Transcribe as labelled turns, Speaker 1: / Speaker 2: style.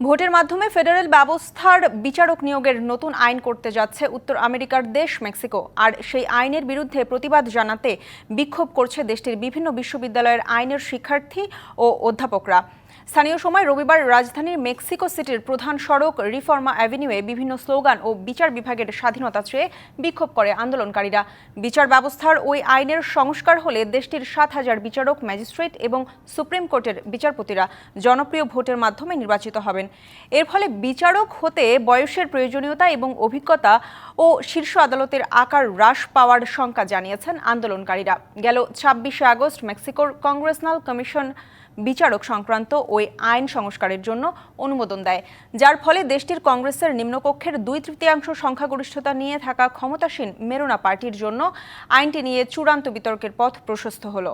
Speaker 1: ভোটের মাধ্যমে ফেডারেল ব্যবস্থার বিচারক নিয়োগের নতুন আইন করতে যাচ্ছে উত্তর আমেরিকার দেশ মেক্সিকো। আর সেই আইনের বিরুদ্ধে প্রতিবাদ জানাতে বিক্ষোভ করছে দেশটির বিভিন্ন বিশ্ববিদ্যালয়ের আইনের শিক্ষার্থী ও অধ্যাপকরা। স্থানীয় সময় রবিবার রাজধানীর মেক্সিকো সিটির প্রধান সড়ক রিফর্মা অ্যাভিনিউয়ে বিভিন্ন স্লোগান ও বিচার বিভাগের স্বাধীনতা চেয়ে বিক্ষোভ করে আন্দোলনকারীরা। বিচার ব্যবস্থার ওই আইনের সংস্কার হলে দেশটির সাত হাজার বিচারক, ম্যাজিস্ট্রেট এবং সুপ্রিম কোর্টের বিচারপতিরা জনপ্রিয় ভোটের মাধ্যমে নির্বাচিত হবেন। এর ফলে বিচারক হতে বয়সের প্রয়োজনীয়তা এবং অভিজ্ঞতা ও শীর্ষ আদালতের আকার হ্রাস পাওয়ার শঙ্কা জানিয়েছেন আন্দোলনকারীরা। গেল ছাব্বিশে আগস্ট মেক্সিকোর কংগ্রেসনাল কমিশন বিচারক সংক্রান্ত ওই আইন সংস্কারের জন্য অনুমোদন দেয়। যার ফলে দেশটির কংগ্রেসের নিম্নকক্ষের দুই তৃতীয়াংশ সংখ্যাগরিষ্ঠতা নিয়ে থাকা ক্ষমতাসীন মেরোনা পার্টির জন্য আইনটি নিয়ে চূড়ান্ত বিতর্কের পথ প্রশস্ত হলো।